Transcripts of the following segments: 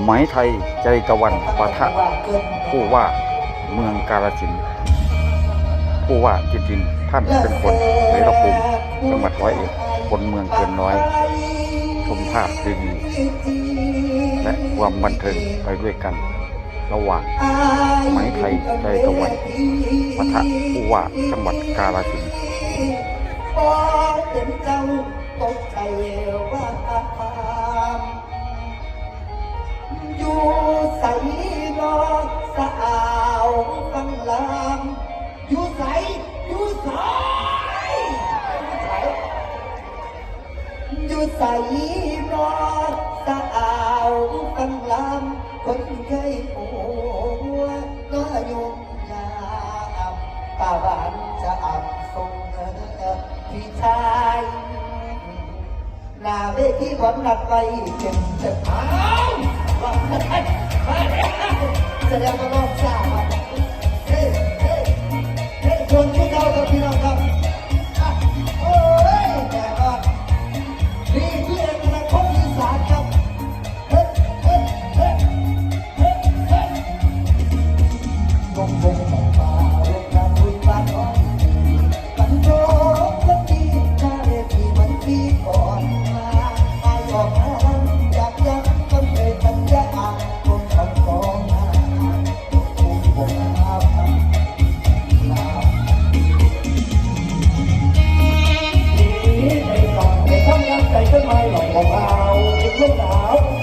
ไหมไทยใจตะวันปะทะผู้ว่าเมืองกาลสินธุ์ผู้ว่าจิตรินท่านเป็นคนเสรภูมิจังหวัดร้อยเอ็ดคนเมืองเกินร้อย ชมภาพดีและความบันเทิงไปด้วยกัน ระหว่างไหมไทยใจตะวันปะทะผู้ว่าจังหวัดกาลสิน ใสนอกสาวฟังลามคนเคยปวดก็ยุ่งยากป่าบานจะอับทรงพี่ชายนาเวทีผมนัดไปเป็นจะตายว่าไม่ได้มาแล้วแสดงว่า ใจต้นไม้หลอกของเราเป็นลมหนาว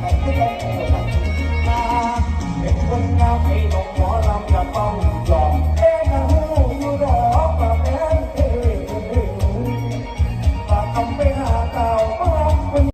Thank you.